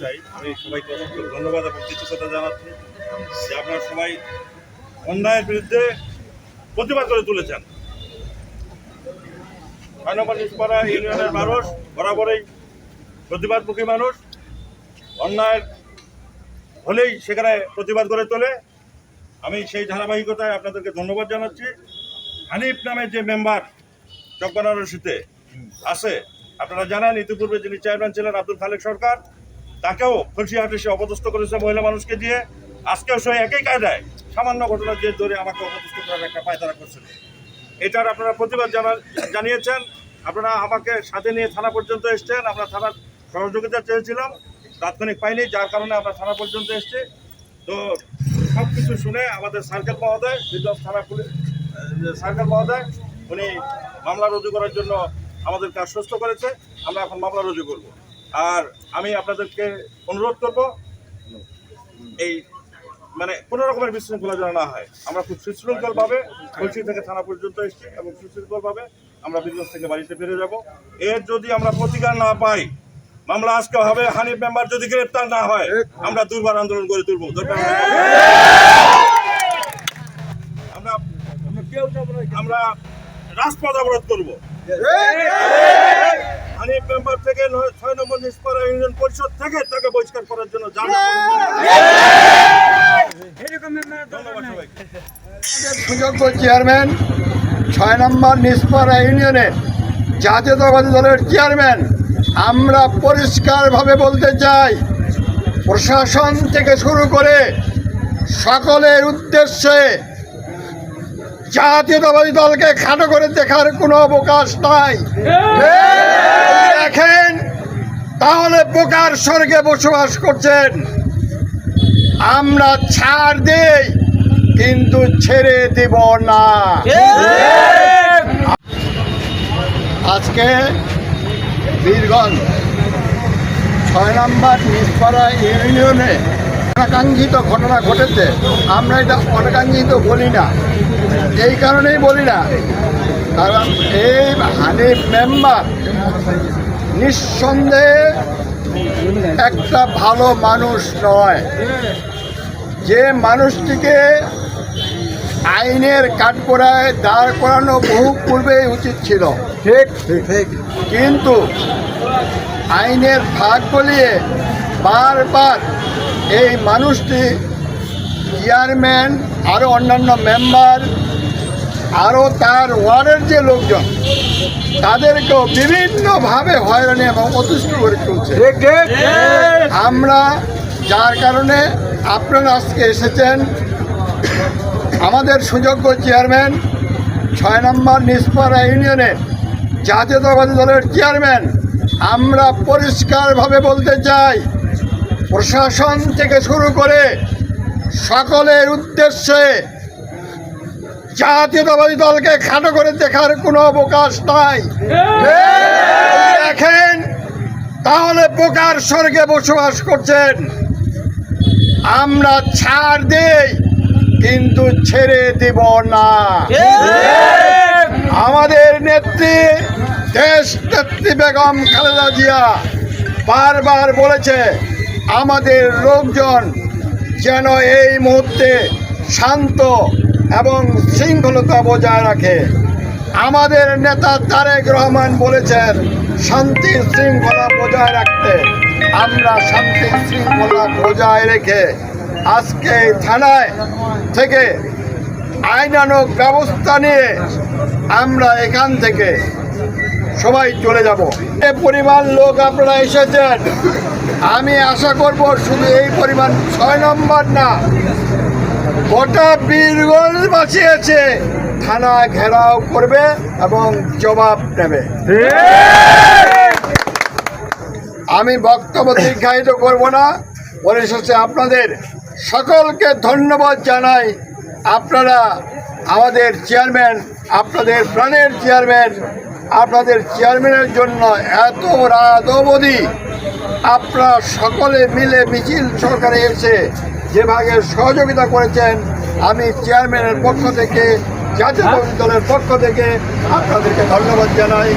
চাই, আমি সবাইকে অসংখ্য ধন্যবাদ জানাচ্ছি যে আপনারা সবাই অন্যায়ের বিরুদ্ধে প্রতিবাদ করে তুলেছেন। নম্বর ইউনিয়নের মানুষ, বরাবরই প্রতিবাদমুখী মানুষ, অন্যায় হলেই সেখানে প্রতিবাদ করে তোলে। আমি সেই ধারাবাহিকতায় আপনাদেরকে ধন্যবাদ জানাচ্ছি। হানিফ নামে যে মেম্বার চকবানারসিতে আছে আপনারা জানেন, ইতিপূর্বে যিনি চেয়ারম্যান ছিলেন আব্দুল খালেক সরকার, তাকেও খুলশিহাটে সে অপদস্থ করেছে মহিলা মানুষকে দিয়ে। আজকেও সে একই কায়দায় সামান্য ঘটনার জের ধরে আমাকে অপদস্থ করার একটা পায়তারা করছিল। এটার আপনারা প্রতিবাদ জানা, জানিয়েছেন। আপনারা আমাকে সাথে নিয়ে থানা পর্যন্ত এসছেন। আমরা থানার সহযোগিতা চেয়েছিলাম। তাৎক্ষণিক পাইনি, যার কারণে আমরা থানা পর্যন্ত এসছি। তো সব কিছু শুনে আমাদের সার্কেল মহোদয় বিদ্যুৎ থানা পুলিশ সার্কেল মহোদয়, উনি মামলা রুজু করার জন্য আমাদেরকে আশ্বস্ত করেছে, আমরা এখন মামলা রুজু করব। আর আমি আপনাদেরকে অনুরোধ করব, এই মানে কোনো রকমের বিশৃঙ্খলা যেন না হয়। আমরা খুব সুশৃঙ্খলভাবে খুলশি থেকে থানা পর্যন্ত এসেছি এবং সুশৃঙ্খলভাবে আমরা বিজনেস থেকে বাড়িতে ফিরে যাব। এর যদি আমরা প্রতিকার না পাই, মামলা আজকে হবে, হানিফ মেম্বার যদি গ্রেপ্তার না হয়, আমরা দুর্বার আন্দোলন করে তুলব। আমরা রাজপথ অবরোধ করব। থেকে ছয় নম্বর ইউনিয়ন পরিষদ থেকে তাকে করার জন্য চেয়ারম্যান, ছয় নম্বর নিষ্পাড়া ইউনিয়নের জাতীয়তাবাদী দলের চেয়ারম্যান, আমরা পরিষ্কারভাবে বলতে চাই, প্রশাসন থেকে শুরু করে সকলের উদ্দেশ্যে জাতীয়তাবাদী দলকে খাটো করে দেখার কোনো অবকাশ নাই। দেখেন, তাহলে বোকার স্বর্গে বসবাস করছেন। আমরা ছাড় দেই, কিন্তু ছেড়ে দেব না। আজকে বীরগঞ্জ ছয় নম্বর নিষ্পাড়া ইউনিয়নে অনাকাঙ্ক্ষিত ঘটনা ঘটেছে। আমরা এটা অনাকাঙ্ক্ষিত বলি না। এই কারণেই বলি না। কারণ এই হানিফ মেম্বার নিঃসন্দেহে একটা ভালো মানুষ নয়। যে মানুষটিকে আইনের কাঠগড়ায় দাঁড় করানো বহু পূর্বেই উচিত ছিল। ঠিক? ঠিক। কিন্তু আইনের ফাঁক গলিয়ে বারবার এই মানুষটি চেয়ারম্যান আরও অন্যান্য মেম্বার আরও তার ওয়ার্ডের যে লোকজন তাদেরকেও বিভিন্নভাবে হয়রানি এবং অতুষ্ট করে তুলছে। আমরা যার কারণে আপনারা আজকে এসেছেন আমাদের সুযোগ্য চেয়ারম্যান ছয় নম্বর নিষ্পাড়া ইউনিয়নের জাতীয়তাবাদী দলের চেয়ারম্যান আমরা পরিষ্কারভাবে বলতে চাই প্রশাসন থেকে শুরু করে সকলের উদ্দেশ্যে জাতীয়তাবাদী দলকে খাটো করে দেখার কোনো অবকাশ নাই। দেখেন তাহলে বোকার স্বর্গে বসবাস করছেন। আমরা ছাড় দেই কিন্তু ছেড়ে দেব না। আমাদের নেত্রী দেশ নেত্রী বেগম খালেদা জিয়া বারবার বলেছে আমাদের লোকজন যেন এই মুহূর্তে শান্ত এবং শৃঙ্খলতা বজায় রাখে। আমাদের নেতা তারেক রহমান বলেছেন শান্তি শৃঙ্খলা বজায় রাখতে আমরা শান্তি শৃঙ্খলা বজায় রেখে আজকে থানায় থেকে আইনানুক ব্যবস্থা নিয়ে আমরা এখান থেকে সবাই চলে যাব। এ পরিমাণ লোক আপনারা এসেছেন। আমি আশা করব শুধু এই পরিমাণ ছয় নম্বর না, গোটা বীরগঞ্জ বাঁচিয়েছে থানা ঘেরাও করবে এবং জবাব নেবে। আমি বক্তব্য দীর্ঘায়িত করব না পরিশেষে আপনাদের সকলকে ধন্যবাদ জানাই। আপনারা আমাদের চেয়ারম্যান আপনাদের প্রাণের চেয়ারম্যান আপনাদের চেয়ারম্যানের জন্য এত রাত অবধি আপনারা সকলে মিলে মিছিল সরকারে এসে যেভাবে সহযোগিতা করেছেন, আমি চেয়ারম্যানের পক্ষ থেকে, জাতীয় দলের পক্ষ থেকে আপনাদেরকে ধন্যবাদ জানাই।